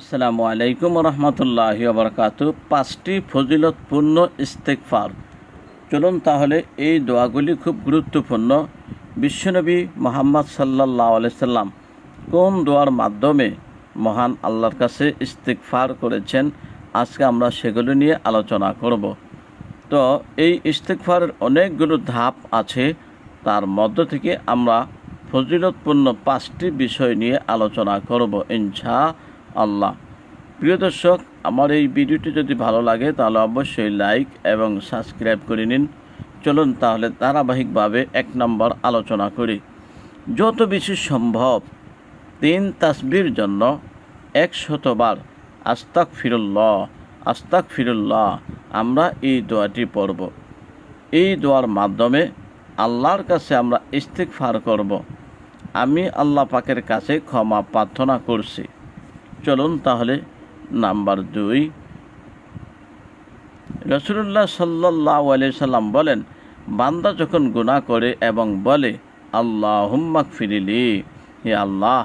আসসালামু আলাইকুম রহমতুল্লাহ বরকাত পাঁচটি ফজিলতপূর্ণ ইস্তেকফার। চলুন তাহলে এই দোয়াগুলি খুব গুরুত্বপূর্ণ। বিশ্বনবী মোহাম্মদ সাল্লাহ সাল্লাম কোন দোয়ার মাধ্যমে মহান আল্লাহর কাছে ইস্তেকফার করেছেন? আজকে আমরা সেগুলো নিয়ে আলোচনা করব। তো এই ইস্তেকফারের অনেকগুলো ধাপ আছে। তার মধ্য থেকে আমরা ফজিলতপূর্ণ পাঁচটি বিষয় নিয়ে আলোচনা করব ইনশা আল্লাহ। প্রিয় দর্শক, আমার এই ভিডিওটি যদি ভালো লাগে, তাহলে অবশ্যই লাইক এবং সাবস্ক্রাইব করে নিন। চলুন তাহলে ধারাবাহিকভাবে এক নম্বর আলোচনা করি। যত বেশি সম্ভব তিন তাসবির জন্য একশতবার আস্তাক ফিরুল্লাহ আস্তাক ফিরুল্লাহ আমরা এই দোয়াটি পড়ব। এই দোয়ার মাধ্যমে আল্লাহর কাছে আমরা ইস্তেকফার করব। আমি আল্লাহ পাকের কাছে ক্ষমা প্রার্থনা করছি। চলুন তাহলে নাম্বার দুই। রসুল্লাহ সাল্লাহ সাল্লাম বলেন, বান্দা যখন গুনাহ করে এবং বলে আল্লাহ হুম্মাক ফিরিলি হে আল্লাহ,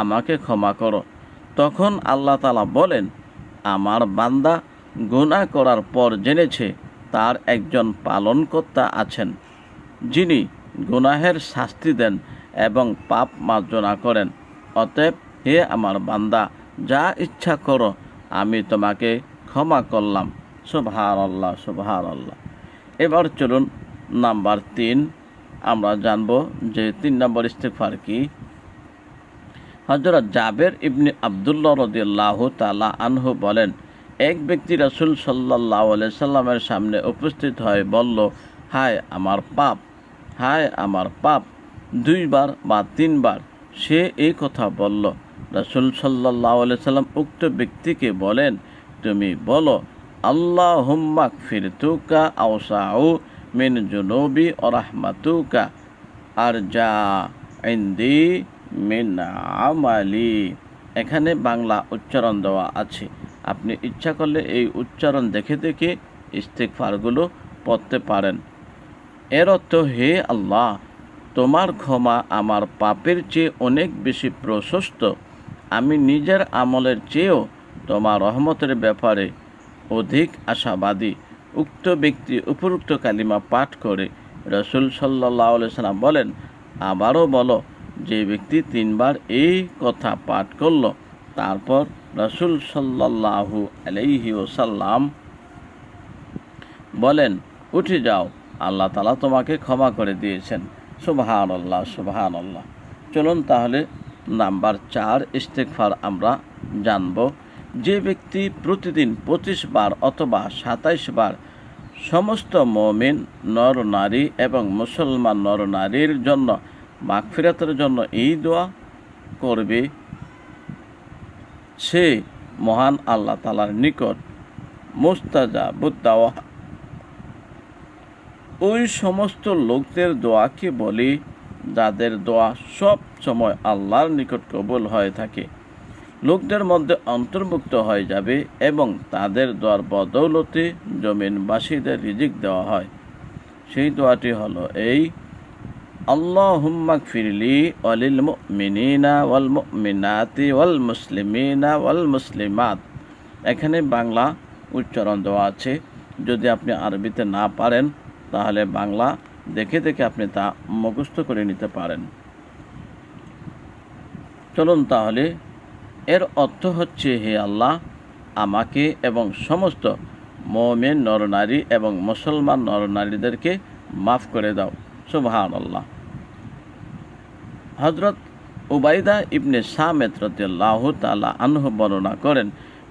আমাকে ক্ষমা করো। তখন আল্লাহ তালা বলেন, আমার বান্দা গুনাহ করার পর জেনেছে, তার একজন পালনকর্তা আছেন, যিনি গুনাহের শাস্তি দেন এবং পাপ মার্জনা করেন। অতএব হে আমার বান্দা যা ইচ্ছা করো, আমি তোমাকে ক্ষমা করলাম। সুবহান আল্লাহ সুবহান আল্লাহ এবার চলুন নাম্বার তিন, আমরা জানব যে তিন নম্বর ইস্তেফার কি। হজরত জাবের ইবনি আবদুল্লাহ রদিয়াল্লাহ তালা আনহু বলেন, এক ব্যক্তি রাসুল সাল্লাহ সাল্লামের সামনে উপস্থিত হয়ে বলল, হায় আমার পাপ, হায় আমার পাপ। দুইবার বা তিনবার সে এই কথা বলল। রাসুল সাল্লাহ সাল্লাম উক্ত ব্যক্তিকে বলেন, তুমি বলো আল্লাহ হুম্মাক ফিরতুকা আউসাউ মিন জুনবি ও রাহমাতুকা আর যা ইন্দি মিন আমালি। এখানে বাংলা উচ্চারণ দেওয়া আছে। আপনি ইচ্ছা করলে এই উচ্চারণ দেখে দেখে ইস্তেকফারগুলো পড়তে পারেন। এর অর্থ, হে আল্লাহ, তোমার ক্ষমা আমার পাপের চেয়ে অনেক বেশি প্রশস্ত আমি নিজের আমলের চেয়েও তোমার রহমতের ব্যাপারে অধিক আশাবাদী। উক্ত ব্যক্তি উপরুক্ত কালিমা পাঠ করে রসুল সাল্লাহ সাল্লাম বলেন, আবারও বলো, যে ব্যক্তি তিনবার এই কথা পাঠ করল, তারপর রসুল সাল্লাহু আলাইহি ওসাল্লাম বলেন, উঠে যাও, আল্লাহ তালা তোমাকে ক্ষমা করে দিয়েছেন। সুবাহান আল্লাহ সুবাহান আল্লাহ চলুন তাহলে নাম্বার চার ইস্তেকফার আমরা জানব। যে ব্যক্তি প্রতিদিন পঁচিশ বার অথবা সাতাইশ বার সমস্ত মমিন নর নারী এবং মুসলমান নর নারীর জন্য মাগফিরাতের জন্য এই দোয়া করবে, সে মহান আল্লাহ তালার নিকট মুস্তাজা, বুদ্দাওয়া। ওই সমস্ত লোকদের দোয়াকে বলি, যাদের দোয়া সব সময় আল্লাহর নিকট কবুল হয়ে থাকে। লোকদের মধ্যে অন্তর্ভুক্ত হয়ে যাবে এবং তাদের দোয়ার বদৌলতে জমিনবাসীদের রিজিক দেওয়া হয়। সেই দোয়াটি হলো এই আল্লাহ হুম্মাক ফিরলি অলিল মিনিনা ওয়াল মিনাতি ওয়াল মুসলিমিনা ওয়াল মুসলিমাত এখানে বাংলা উচ্চারণ দেওয়া আছে। যদি আপনি আরবিতে না পারেন, তাহলে বাংলা দেখে দেখে আপনি তা মুখস্থ করে নিতে পারেন। চলুন তাহলে। এর অর্থ হচ্ছে, হে আল্লাহ, আমাকে এবং সমস্ত মোমেন নরনারী এবং মুসলমান নরনারীদেরকে মাফ করে দাও। সুবহান আল্লাহ হজরত উবাইদা ইবনে সামেদ রতিয়াল্লাহ তালা আনহ বর্ণনা করেন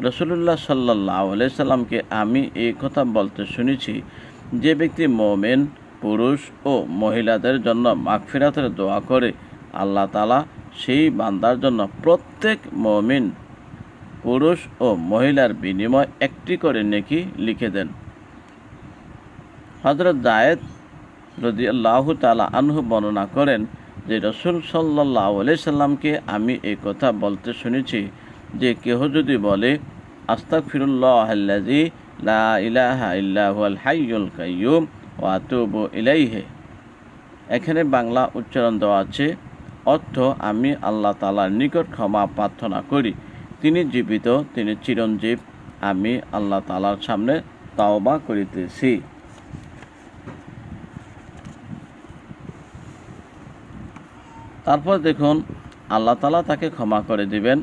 রসুল্লাহ সাল্লাহ সাল্লামকে আমি এই কথা বলতে শুনেছি, যে ব্যক্তি মোমেন, পুরুষ ও মহিলাদের জন্য মাগফিরাতের দোয়া করে, আল্লাহ তালা সেই বান্দার জন্য প্রত্যেক মমিন, পুরুষ ও মহিলার বিনিময় একটি করে নেকি লিখে দেন। হজরত জায়েদ রদি আল্লাহ তালা আনহু বর্ণনা করেন যে, রসুল সাল্লাহ সাল্লামকে আমি এই কথা বলতে শুনেছি যে, কেহ যদি বলে আস্তাক ফিরুল্লাহ লা ইলাহা ইল্লাহুল হাইয়ুল কাইয়ুম ওয়াতুবু ইলাইহে এখানে বাংলা উচ্চারণ দেওয়া আছে অর্থ আমি আল্লাহ তালার নিকট ক্ষমা প্রার্থনা করি। তিনি জীবিত, তিনি চিরঞ্জীব। আমি আল্লাহ তালার সামনে তাওবা করিতেছি। তারপর দেখুন, আল্লাহ তালা তাকে ক্ষমা করে দিবেন।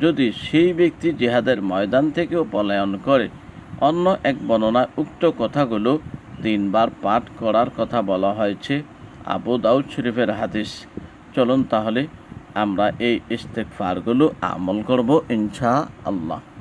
যদি সেই ব্যক্তি জেহাদের ময়দান থেকেও পলায়ন করে, অন্য এক বর্ণনায় উক্ত কথাগুলো তিনবার পাঠ করার কথা বলা হয়েছে। আবু দাউদ শরীফের হাদিস। চলুন তাহলে আমরা এই ইস্তেকফারগুলো আমল করব ইনশা আল্লাহ